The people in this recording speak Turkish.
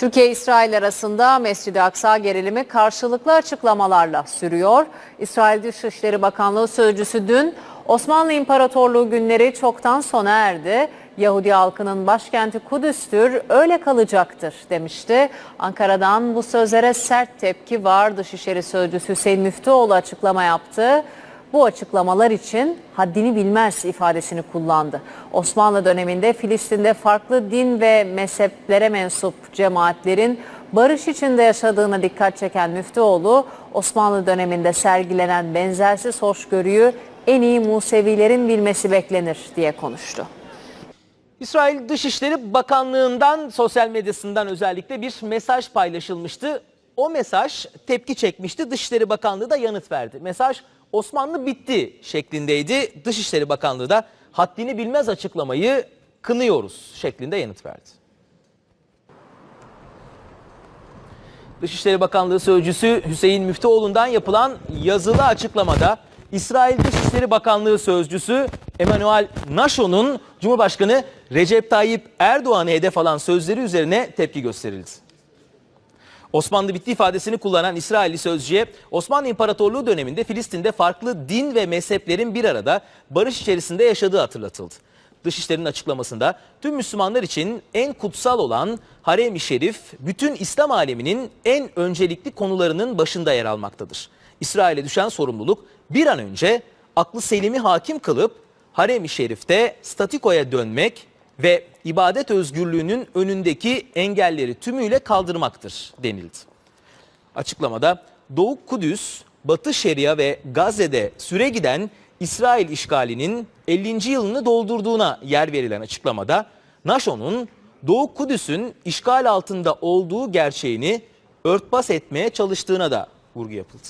Türkiye-İsrail arasında Mescid-i Aksa gerilimi karşılıklı açıklamalarla sürüyor. İsrail Dışişleri Bakanlığı Sözcüsü dün Osmanlı İmparatorluğu günleri çoktan sona erdi. Yahudi halkının başkenti Kudüs'tür, öyle kalacaktır demişti. Ankara'dan bu sözlere sert tepki var. Dışişleri Sözcüsü Hüseyin Müftüoğlu açıklama yaptı. Bu açıklamalar için haddini bilmez ifadesini kullandı. Osmanlı döneminde Filistin'de farklı din ve mezheplere mensup cemaatlerin barış içinde yaşadığına dikkat çeken Müftüoğlu, Osmanlı döneminde sergilenen benzersiz hoşgörüyü en iyi Musevilerin bilmesi beklenir diye konuştu. İsrail Dışişleri Bakanlığı'ndan sosyal medyasından özellikle bir mesaj paylaşılmıştı. O mesaj tepki çekmişti. Dışişleri Bakanlığı da yanıt verdi. Mesaj Osmanlı bitti şeklindeydi. Dışişleri Bakanlığı da haddini bilmez açıklamayı kınıyoruz şeklinde yanıt verdi. Dışişleri Bakanlığı Sözcüsü Hüseyin Müftüoğlu'ndan yapılan yazılı açıklamada İsrail Dışişleri Bakanlığı Sözcüsü Emmanuel Nashon'un Cumhurbaşkanı Recep Tayyip Erdoğan'ı hedef alan sözleri üzerine tepki gösterildi. Osmanlı bitti ifadesini kullanan İsrailli sözcüye Osmanlı İmparatorluğu döneminde Filistin'de farklı din ve mezheplerin bir arada barış içerisinde yaşadığı hatırlatıldı. Dışişlerinin açıklamasında tüm Müslümanlar için en kutsal olan Harem-i Şerif bütün İslam aleminin en öncelikli konularının başında yer almaktadır. İsrail'e düşen sorumluluk bir an önce aklı selimi hakim kılıp Harem-i Şerif'te statikoya dönmek ve ibadet özgürlüğünün önündeki engelleri tümüyle kaldırmaktır denildi. Açıklamada Doğu Kudüs, Batı Şeria ve Gazze'de süre giden İsrail işgalinin 50. yılını doldurduğuna yer verilen açıklamada Naşon'un Doğu Kudüs'ün işgal altında olduğu gerçeğini örtbas etmeye çalıştığına da vurgu yapıldı.